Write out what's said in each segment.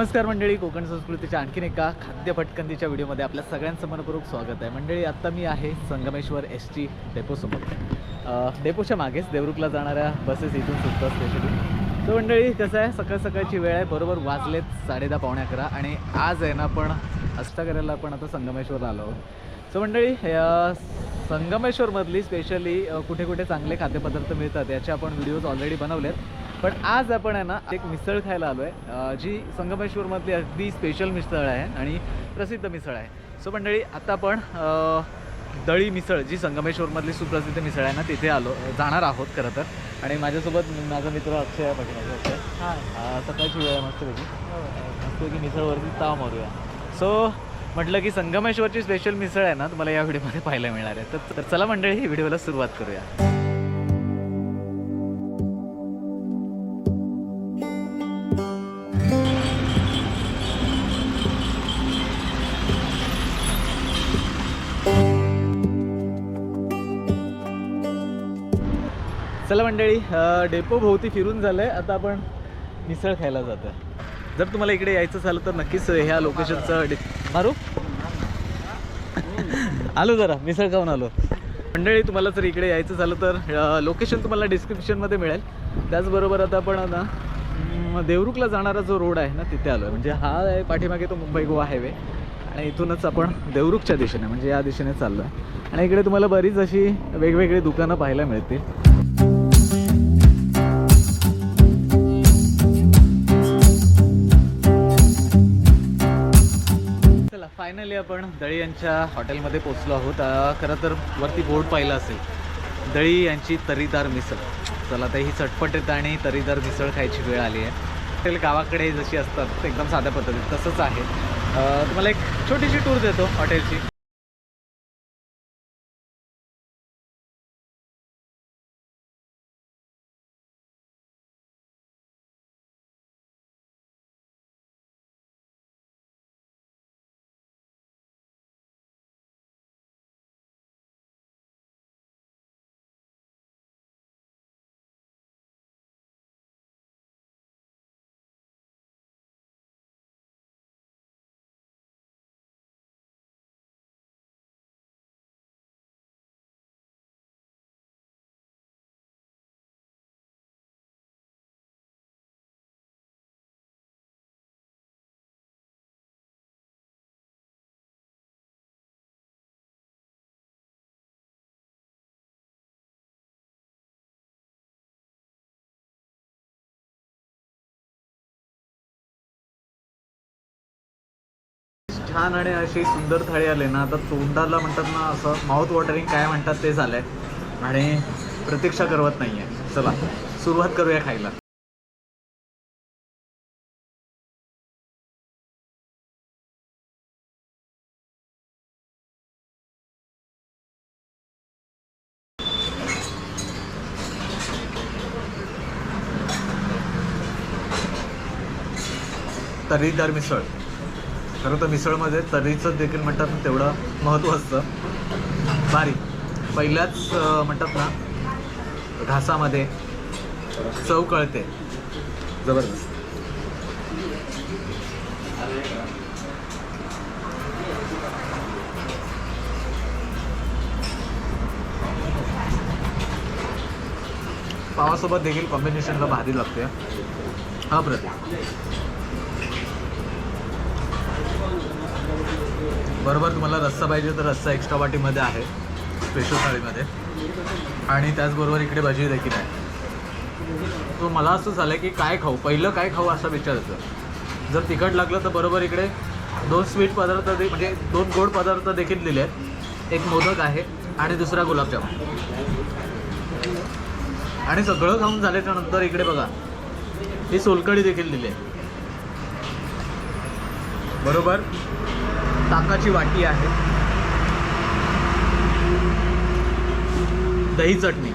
नमस्कार मंडळी कोकण संस्कृतीच्या आणखीन एका खाद्य पटकंदीच्या व्हिडिओमध्ये आपल्या सगळ्यांचं मनपूर्वक स्वागत आहे. मंडळी आत्ता मी आहे संगमेश्वर एस टी डेपोसमोर. डेपोच्या मागेच देवरुखला जाणाऱ्या बसेस इथून सुटतात स्पेशली तर मंडळी कसं आहे? सकाळ सकाळची वेळ आहे. बरोबर वाजलेत साडेदहा पावणे अकरा आणि आज आहे ना आपण अष्टा आपण आता संगमेश्वरला आलो आहोत. सो मंडळी संगमेश्वरमधली स्पेशली कुठे कुठे चांगले खाद्यपदार्थ मिळतात याचे आपण व्हिडिओज ऑलरेडी बनवलेत. पण आज आपण आहे ना एक मिसळ खायला आलो आहे जी संगमेश्वरमधली अगदी स्पेशल मिसळ आहे आणि प्रसिद्ध मिसळ आहे. सो मंडळी आता आपण दळी मिसळ जी संगमेश्वरमधली सुप्रसिद्ध मिसळ आहे ना तिथे आलो जाणार आहोत खरं तर. आणि माझ्यासोबत माझा मित्र अक्षय आहे पाठीमागे अक्षय. सकाळची वेळ आहे मस्तपैकी मस्तपैकी मिसळवरती ताव मारूया. सो म्हटलं की संगमेश्वरची स्पेशल मिसळ आहे ना तुम्हाला या व्हिडिओमध्ये पाहायला मिळणार आहे. तर चला मंडळी ही व्हिडिओला सुरुवात करूया. चला मंडळी डेपोभोवती डेपो भोवती फिरून झालंय. आता आपण मिसळ खायला जातो जर तुम्हाला इकडे यायचं झालं तर नक्कीच ह्या लोकेशनचं डि मारू? आलो जरा मिसळ खाऊन आलो. मंडळी तुम्हाला जर इकडे यायचं झालं तर लोकेशन तुम्हाला डिस्क्रिप्शनमध्ये मिळेल. त्याचबरोबर आता आपण ना देवरुखला जाणारा जो रोड आहे ना तिथे आलो आहे म्हणजे हा आहे पाठीमागे तो मुंबई गोवा हायवे आणि इथूनच आपण देवरुखच्या दिशेने म्हणजे या दिशेने चाललो आहे आणि इकडे तुम्हाला बरीच अशी वेगवेगळी दुकानं पाहायला मिळतील. आपण दळी यांच्या हॉटेलमध्ये पोचलो आहोत. खरं तर वरती बोर्ड पाहिलं असेल. दळी यांची तरीदार मिसळ. चला तर ही चटपटीत आणि तरीदार मिसळ खायची वेळ आली आहे. हॉटेल गावाकडे जशी असतात एकदम साध्या पद्धतीत तसंच आहे. तुम्हाला एक छोटीशी टूर देतो हॉटेलची. छान आणि अशी सुंदर थाळी आली ना आता तोंडाला म्हणतात ना असं माउथ वॉटरिंग काय म्हणतात ते झालंय. आणि प्रतीक्षा करवत नाहीये. चला सुरुवात करूया खायला. तर्रीदार मिसळ. खरं तर मिसळमध्ये तरीचं देखील म्हणतात ना तेवढं महत्त्व असतं. भारी. पहिल्याच म्हणतात ना घासामध्ये चव कळते. जबरदस्त. पावासोबत देखील कॉम्बिनेशनला भारी लागते. हा प्रति बरोबर तुम्हाला रस्सा पाहिजे तर रस्सा एक्स्ट्रा वाटीमध्ये आहे स्पेशल थाळीमध्ये. आणि त्याचबरोबर इकडे भजी देखील आहे. तो मला असं झालं की काय खाऊ? पहिलं काय खाऊ असा विचार येतो जर तिखट लागलं तर बरोबर इकडे दोन स्वीट पदार्थ दे म्हणजे दोन गोड पदार्थ देखील दिले आहेत एक मोदक आहे आणि दुसरा गुलाबजामुन. आणि सगळं खाऊन झाल्याच्यानंतर इकडे बघा ही सोलकढी देखील दिली आहे. बरोबर? ताकाची वाटी आहे. दही चटणी.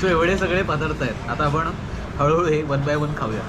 सो एवढे सगळे पदार्थ आहेत. आता आपण हळूहळू हे वन बाय वन खाऊया.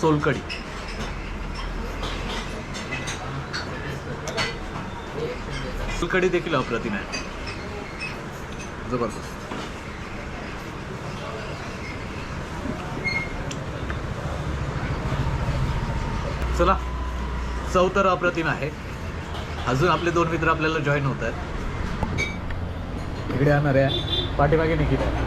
सोलकढी. फुलकडी देखील अप्रतिम आहे. जबरदस्त. चला चव तर अप्रतिम आहे. अजून आपले दोन मित्र आपल्याला जॉईन होत आहेत. इकडे आणणार आहे. पाठीमागे निघित आहे.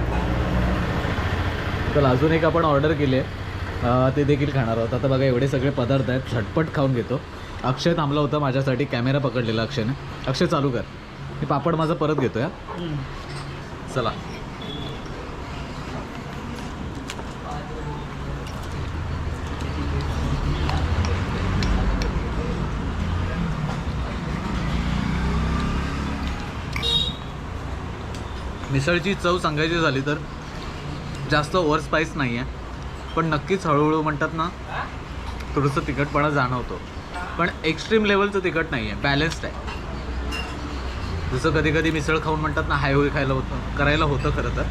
चला अजून एक आपण ऑर्डर केली आहे. ते देखील खाणार आहोत. आता बघा एवढे सगळे पदार्थ आहेत. झटपट खाऊन घेतो. अक्षय थांबला होता माझ्यासाठी. कॅमेरा पकडलेला अक्षयने. अक्षय चालू कर. मी पापड माझा परत घेतो या चला. मिसळची चव सांगायची झाली तर जास्त ओव्हर स्पाईस नाही आहे पण नक्कीच हळूहळू म्हणतात ना थोडंसं तिखटपणा जाणवतो. पण एक्स्ट्रीम लेवलचं तिखट नाही आहे बॅलन्स्ड आहे. जसं कधी कधी मिसळ खाऊन म्हणतात ना हाय होय खायला होतं. करायला होतं खरं तर.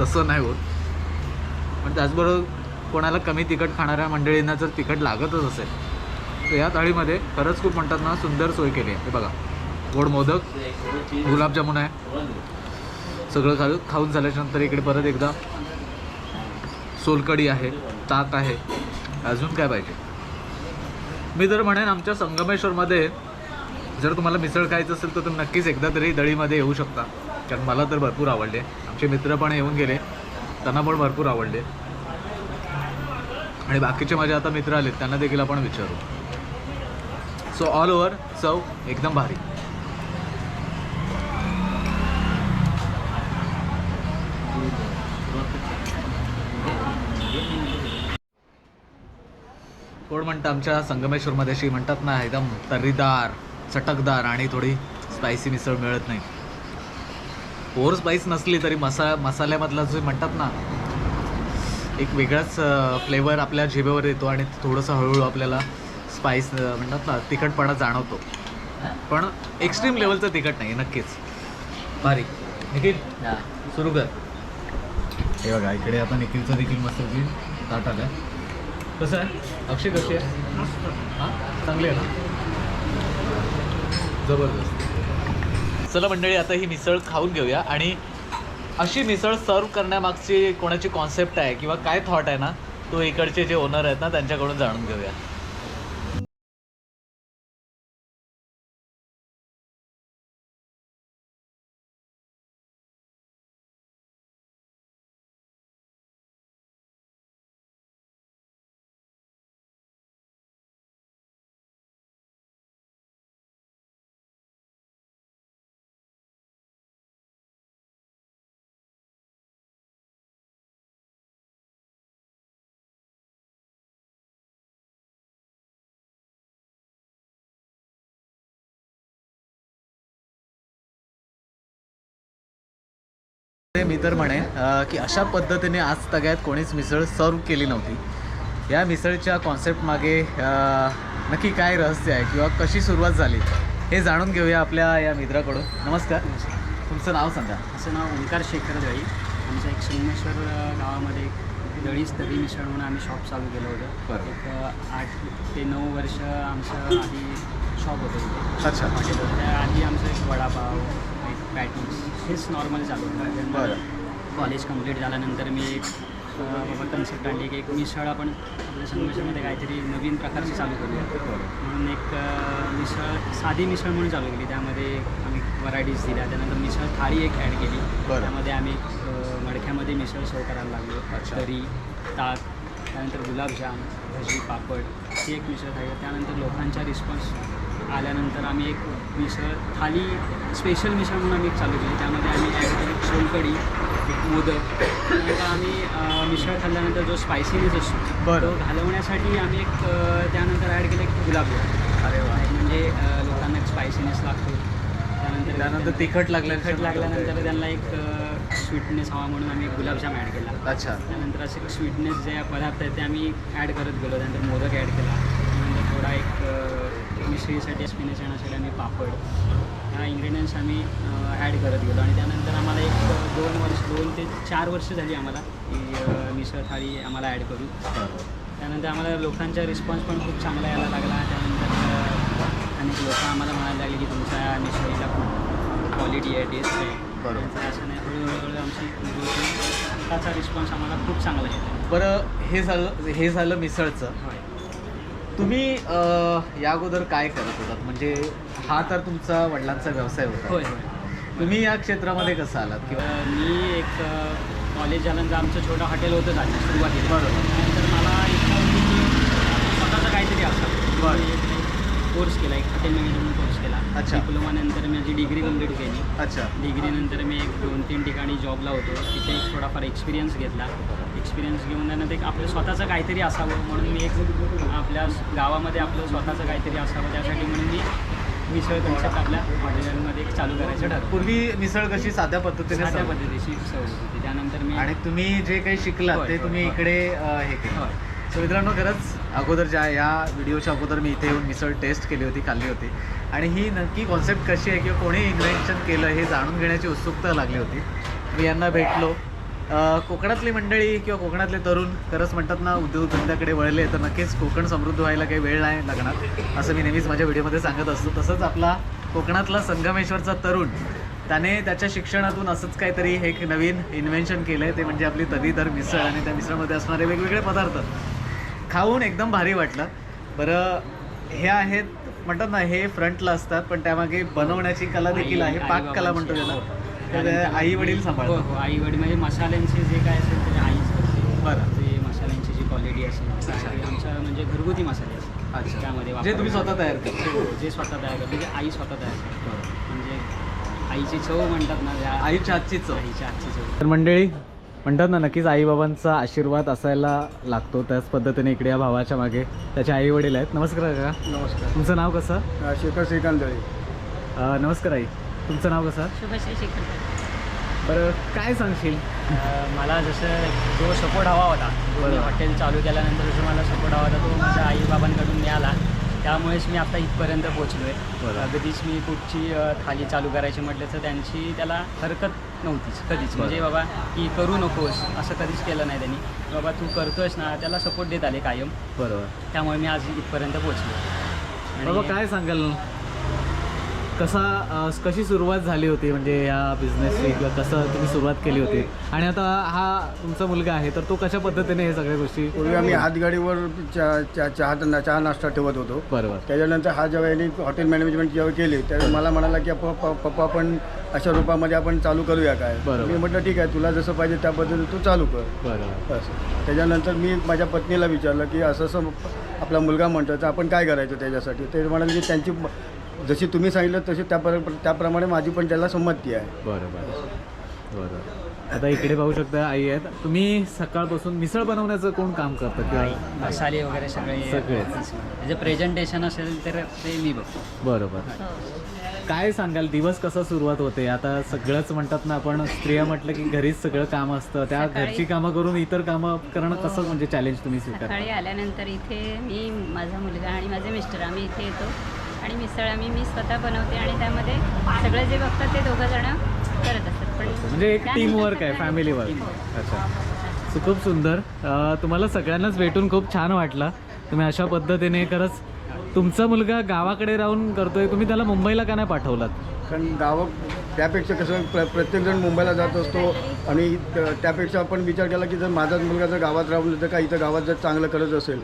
तसं नाही होत. पण त्याचबरोबर कोणाला कमी तिखट खाणाऱ्या मंडळींना जर तिखट लागतच असेल तर या थाळीमध्ये खरंच खूप म्हणतात ना सुंदर सोय केली आहे. हे बघा. गोड मोदक गुलाबजामुन आहे. सगळं खा खाऊन झाल्याच्यानंतर इकडे परत एकदा सोलकडी आहे ताक आहे. अजून काय पाहिजे? मी तर म्हणेन आमच्या संगमेश्वरमध्ये जर तुम्हाला मिसळ खायचं असेल तर तुम्ही नक्कीच एकदा तरी दळीमध्ये येऊ शकता. कारण मला तर भरपूर आवडले. आमचे मित्र पण येऊन गेले. त्यांना पण भरपूर आवडले. आणि बाकीचे माझे आता मित्र आलेत त्यांना देखील आपण विचारू. सो ऑल ओव्हर चव एकदम भारी. कोण म्हणतं आमच्या संगमेश्वरमध्ये अशी म्हणतात ना एकदम तर्रीदार. चटकदार आणि थोडी स्पायसी मिसळ मिळत नाही. ओव्हर स्पाईस नसली तरी मसा मसाल्यामधला जे म्हणतात ना एक वेगळाच फ्लेवर आपल्या जिभेवर येतो आणि थोडंसं हळूहळू आपल्याला स्पाईस म्हणतात ना तिखटपणा जाणवतो. पण एक्स्ट्रीम लेवलचं तिखट नाही नक्कीच. भारी निखिल सुरू कर. हे बघा इकडे आता निखिलचं देखील मस्त ताट आलं कसं आहे? अक्षय कशी आहे? हां? चांगली आहे ना? जबरदस्त. चला मंडळी आता ही मिसळ खाऊन घेऊया. आणि अशी मिसळ सर्व करण्यामागची कोणाची कॉन्सेप्ट आहे किंवा काय थॉट आहे ना तो इकडचे जे ओनर आहेत ना त्यांच्याकडून जाणून घेऊया. मी तर म्हणेन अं, की अशा पद्धतीने आज तग्यात कोणीच मिसळ सर्व केली नव्हती. या मिसळच्या कॉन्सेप्ट मागे नक्की काय रहस्य आहे किंवा कशी सुरुवात झाली हे जाणून घेऊया आपल्या या मित्राकडून. नमस्कार. तुमचं नाव सांगा. असं नाव ओंकार शेखर दळी आमचं एक सोमेश्वर अ, गावामध्ये एक दळीच दही मिसळ म्हणून आम्ही शॉप चालू केलं होतं. एक आठ ते नऊ वर्ष आमचं आधी शॉप होतं अच्छा. हॉटेल त्या आधी आमचं एक वडापाव पॅटीस हेच नॉर्मल चालू होतं. बरं. कॉलेज कंप्लीट झाल्यानंतर मी एक बाबा कन्सेप्ट आणली की एक मिसळ आपण आपल्या संघर्षामध्ये काहीतरी नवीन प्रकारची चालू करूया. म्हणून एक मिसळ साधी मिसळ म्हणून चालू केली. त्यामध्ये आम्ही व्हरायटीज दिल्या. त्यानंतर मिसळ थाळी एक ॲड केली. त्यामध्ये आम्ही मडक्यामध्ये मिसळ सर्व करायला लागलो. तरी ताक त्यानंतर गुलाबजाम भजी पापड ही एक मिसळ थाळी. त्यानंतर लोकांचा रिस्पॉन्स आल्यानंतर आम्ही एक मिसळ थाली स्पेशल मिसळ म्हणून आम्ही एक चालू केली. त्यामध्ये आम्ही ॲड केली सोलकढी एक मोदक. त्यानंतर आम्ही मिसळ खाल्ल्यानंतर जो स्पायसीनेस असतो. तो घालवण्यासाठी आम्ही एक त्यानंतर ॲड केलं एक गुलाबजाम अरे वा. म्हणजे लोकांना एक स्पायसीनेस लागतो. त्यानंतर त्यानंतर तिखट लागल्यानंतर तिखट लागल्यानंतर त्यांना एक स्वीटनेस हवा म्हणून आम्ही गुलाबजाम ॲड केला. अच्छा. त्यानंतर असे स्वीटनेस जे पदार्थ आहेत ते आम्ही ॲड करत गेलो. त्यानंतर मोदक ॲड केला. त्यानंतर थोडा एक मिसळीसाठी स्पिनेस येण्यासाठी आम्ही पापड ह्या इन्ग्रेडियंट्स आम्ही ॲड करत गेलो. आणि त्यानंतर आम्हाला एक दोन वर्ष दोन ते चार वर्ष झाली आम्हाला ही अ, मिसळ थाळी आम्हाला ॲड करून. त्यानंतर आम्हाला लोकांचा रिस्पॉन्स पण खूप चांगला यायला लागला. त्यानंतर अनेक लोक आम्हाला म्हणायला लागले की तुमच्या मिसळीला खूप क्वालिटी आहे टेस्ट आहे. असं नाही हळूहळू आमची रिस्पॉन्स आम्हाला खूप चांगला येतो. बरं हे झालं हे झालं मिसळचं. तुम्ही या अगोदर काय करत होतात? म्हणजे हा तर तुमचा वडिलांचा व्यवसाय होता. होय होय. तुम्ही या क्षेत्रामध्ये कसं आलात किंवा? मी एक कॉलेज झाल्यानंतर आमचं छोटं हॉटेल होतं आधी सुरुवातीला. बरोबर. त्यानंतर मला इच्छा होती की स्वतःचं काहीतरी असावं. बरं. कोर्स केला एक हॉटेल मॅनेजमेंट कोर्स केला. अच्छा. डिप्लोमानंतर माझी डिग्री कंप्लीट केली. अच्छा. डिग्रीनंतर मी एक दोन तीन ठिकाणी जॉबला होतो. तिथे एक थोडाफार एक्सपिरियन्स घेतला. एक्सपिरियन्स घेऊन त्यानंतर एक आपलं स्वतःचं काहीतरी असावं म्हणून मी एक आपल्या गावामध्ये आपलं स्वतःचं काहीतरी असावं. त्यासाठी म्हणून मी मिसळ कन्सेप्ट आपल्या हॉटेलमध्ये एक चालू करायचं ठरवलं. पूर्वी मिसळ कशी साध्या पद्धतीने साध्या पद्धतीची सवय होती. त्यानंतर मी आणि तुम्ही जे काही शिकलात होय, ते तुम्ही. इकडे हे केलं. सो मित्रांनो खरंच अगोदर ज्या या व्हिडिओच्या अगोदर मी इथे येऊन मिसळ टेस्ट केली होती खाल्ली होती. आणि ही नक्की कॉन्सेप्ट कशी आहे किंवा कोणी इन्व्हेन्शन केलं हे जाणून घेण्याची उत्सुकता लागली होती. मी यांना भेटलो. कोकणातली मंडळी किंवा कोकणातले तरुण खरंच म्हणतात ना उद्योगधंद्याकडे वळले तर नक्कीच कोकण समृद्ध व्हायला काही वेळ नाही लागणार असं मी नेहमीच माझ्या व्हिडिओमध्ये सांगत असतो. तसंच आपला कोकणातला संगमेश्वरचा तरुण त्याने त्याच्या शिक्षणातून असंच काहीतरी एक नवीन इन्व्हेन्शन केलं आहे ते म्हणजे आपली तर्रीदार मिसळ आणि त्या मिसळमध्ये असणारे वेगवेगळे पदार्थ. खाऊन एकदम भारी वाटलं. बरं हे आहेत म्हणतात ना हे फ्रंटला असतात पण त्यामागे बनवण्याची कला देखील आहे पाककला म्हणतो त्याला. तर आई वडील हो सांभाळतात. हो आई वडील. म्हणजे मसाल्यांचे जे काय असेल ते आईच करते. बरं. ते मसाल्यांची जी क्वालिटी असेल ते आमच्या म्हणजे घरगुती मसाले असतात. अच्छा. त्यामध्ये जे तुम्ही. स्वतः तयार करता. हो, जे स्वतः तयार करते म्हणजे आई स्वतः तयार करते. म्हणजे आईची चव म्हणतात ना आईच्या हातची चव. आईच्या आजची चव. तर मंडळी म्हणतात ना नक्कीच आईबाबांचा आशीर्वाद असायला लागतो त्याच पद्धतीने इकडे या भावाच्या मागे. त्याचे आई वडील आहेत. नमस्कार काका. नमस्कार. तुमचं नाव कसं? शेखर श्रीकांत नमस्कार आई. तुमचं नाव कसं? शुभश्री शिखर बरं काय सांगशील? अं, मला जसं जो सपोर्ट हवा होता जो मी बरोबर. हॉटेल चालू केल्यानंतर जो मला सपोर्ट हवा होता तो माझ्या आईबाबांकडून मिळाला. त्यामुळेच मी आता इथपर्यंत पोहोचलो बरोबर. आहे कधीच मी कुठची अं, थाली चालू करायची म्हटलं तर त्यांची त्याला हरकत नव्हतीच कधीच. म्हणजे बाबा की करू नकोस असं कधीच केलं नाही त्यांनी. बाबा तू करतोयस ना त्याला सपोर्ट देत आले कायम. बरोबर. त्यामुळे मी आज इथपर्यंत पोहोचलो बाबा काय सांगाल? कसा कशी सुरुवात झाली होती म्हणजे या बिझनेसची किंवा कसं तुम्ही सुरुवात केली होती? आणि आता हा तुमचा मुलगा आहे तर तो कशा पद्धतीने हे सगळ्या गोष्टी पूर्वी आम्ही हातगाडीवर चहा चहा चहा चहा नाश्ता ठेवत होतो. बरोबर. त्याच्यानंतर हा जेव्हा यांनी हॉटेल मॅनेजमेंट जेव्हा केली त्यावेळी मला म्हणाला की "प- प- पप्पा आपण अशा रूपामध्ये आपण चालू करूया काय? बरोबर. मी म्हटलं ठीक आहे तुला जसं पाहिजे त्या पद्धतीने तू चालू कर. बरोबर. बस. त्याच्यानंतर मी माझ्या पत्नीला विचारलं की असं असं आपला मुलगा म्हणतो तर आपण काय करायचं त्याच्यासाठी? ते म्हणाले की त्यांची जशी तुम्ही सांगितलं तशी त्या त्याप्रमाणे माझी पण त्याला संमती आहे. बरोबर बरोबर आता इकडे पाहू शकता आई आहेत. तुम्ही सकाळपासून मिसळ बनवण्याचं कोण काम करतं किंवा मसाले वगैरे सगळे सगळेच. म्हणजे प्रेझेंटेशन असेल तर ते मी बघतो. बरोबर. काय सांगाल दिवस कसा सुरुवात होते? आता सगळंच म्हणतात ना आपण स्त्रिया म्हटलं की घरीच सगळं काम असतं. त्या सकाळी- घरची कामं करून इतर कामं करणं कसं म्हणजे चॅलेंज तुम्ही स्वीकार सकाळी आल्यानंतर इथे मी माझा मुलगा आणि माझे मिस्टर आम्ही इथे येतो. आणि मिसळ आम्ही मी स्वतः बनवते आणि त्यामध्ये सगळं जे बघतात ते दोघं जण करत असतात. पण म्हणजे एक टीम वर्क आहे फॅमिली वर्क. अच्छा. सो खूप सुंदर. तुम्हाला सगळ्यांनाच भेटून खूप छान वाटलं. तुम्ही अशा पद्धतीने खरंच तुमचा मुलगा गावाकडे राहून करतोय तुम्ही त्याला मुंबईला का नाही पाठवलात? कारण गावं त्यापेक्षा कसं प्र प्रत्येकजण मुंबईला जात असतो आणि त्यापेक्षा आपण विचार केला की जर माझाच मुलगा जर गावात राहून जर का इथं गावात जर चांगलं करत असेल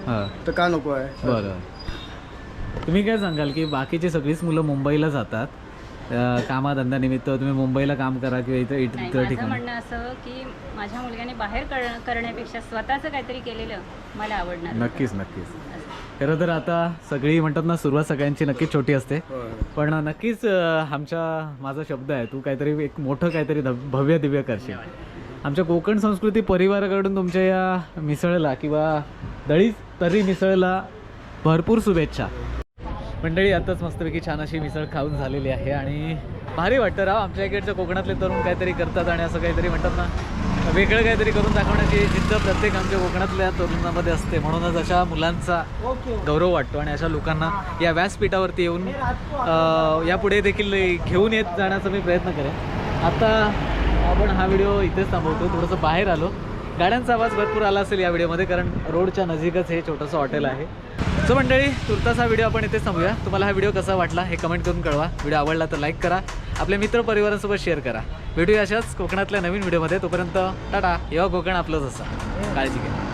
तर का नको आहे? बरं. तुम्ही काय सांगाल की बाकीची सगळीच मुलं मुंबईला जातात कामाधंद्यानिमित्त तुम्ही मुंबईला काम करा किंवा इथं इतर माझं ठिकाणी म्हणणं असं की माझ्या मुलग्याने बाहेर कर करण्यापेक्षा स्वतःचं काहीतरी केलेलं मला आवडणार होतं. नक्कीच नक्कीच. खरं तर आता सगळी म्हणतात ना सुरुवात सगळ्यांची नक्कीच छोटी असते. पण नक्कीच अं, आमच्या माझा शब्द आहे तू काहीतरी एक मोठं काहीतरी धब- भव्य दिव्य करशील आमच्या कोकण संस्कृती परिवाराकडून तुमच्या या मिसळला किंवा दळी तरी मिसळला भरपूर शुभेच्छा मंडळी आताच मस्तपैकी छान अशी मिसळ खाऊन झालेली आहे आणि भारी वाटतं राव. आमच्या इकडच्या कोकणातले तरुण काहीतरी करतात आणि असं काहीतरी म्हणतात ना वेगळं काहीतरी करून दाखवण्याची जिद्द प्रत्येक आमच्या कोकणातल्या तरुणामध्ये असते. म्हणूनच अशा मुलांचा गौरव वाटतो आणि अशा लोकांना या व्यासपीठावरती येऊन यापुढे देखील घेऊन येत जाण्याचा मी प्रयत्न करेन. आता आपण हा व्हिडिओ इथेच थांबवतो. थोडंसं बाहेर आलो. गाड्यांचा आवाज भरपूर आला असेल या व्हिडिओमध्ये कारण रोडच्या नजीकच हे छोटंसं हॉटेल आहे. सो मंडळी तुर्तास हा व्हिडिओ आपण इथे थांबूया. तुम्हाला हा व्हिडिओ कसा वाटला हे कमेंट करून कळवा. व्हिडिओ आवडला तर लाईक करा. आपल्या मित्रपरिवारांसोबत शेअर करा. भेटूया अशाच कोकणातल्या नवीन व्हिडिओमध्ये तोपर्यंत टाटा. येवा कोकण आपलंच असं. काळजी घ्या.